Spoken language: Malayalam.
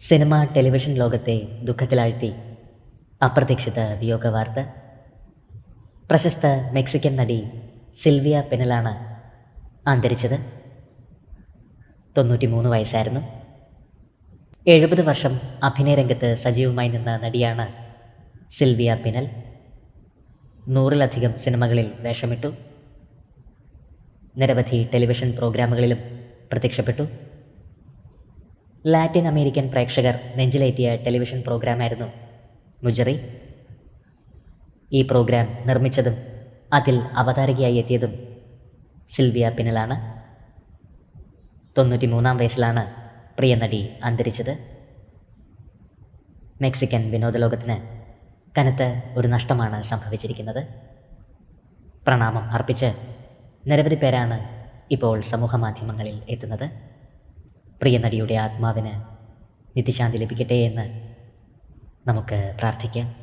സിനിമ ടെലിവിഷൻ ലോകത്തെ ദുഃഖത്തിലാഴ്ത്തി. അപ്രതീക്ഷിത വിയോഗ വാർത്ത പ്രശസ്ത മെക്സിക്കൻ നടി സിൽവിയ പെനലാണ് അന്തരിച്ചത്. തൊണ്ണൂറ്റി മൂന്ന് വയസ്സായിരുന്നു. എഴുപത് വർഷം അഭിനയ രംഗത്ത് സജീവമായി നിന്ന നടിയാണ് സിൽവിയ പിനൽ. നൂറിലധികം സിനിമകളിൽ വേഷമിട്ടു. നിരവധി ടെലിവിഷൻ പ്രോഗ്രാമുകളിലും പ്രത്യക്ഷപ്പെട്ടു. ലാറ്റിൻ അമേരിക്കൻ പ്രേക്ഷകർ നെഞ്ചിലേറ്റിയ ടെലിവിഷൻ പ്രോഗ്രാമായിരുന്നു. മുജറി ഈ പ്രോഗ്രാം നിർമ്മിച്ചതും അതിൽ അവതാരകയായി എത്തിയതും സിൽവിയ പിന്നലാണ് തൊണ്ണൂറ്റി മൂന്നാം വയസ്സിലാണ് പ്രിയ നടി അന്തരിച്ചത്. മെക്സിക്കൻ വിനോദലോകത്തിന് കനത്ത ഒരു നഷ്ടമാണ് സംഭവിച്ചിരിക്കുന്നത്. പ്രണാമം അർപ്പിച്ച് നിരവധി പേരാണ് ഇപ്പോൾ സമൂഹമാധ്യമങ്ങളിൽ എത്തുന്നത്. പ്രിയ നടിയുടെ ആത്മാവിന് നിത്യശാന്തി ലഭിക്കട്ടെ എന്ന് നമുക്ക് പ്രാർത്ഥിക്കാം.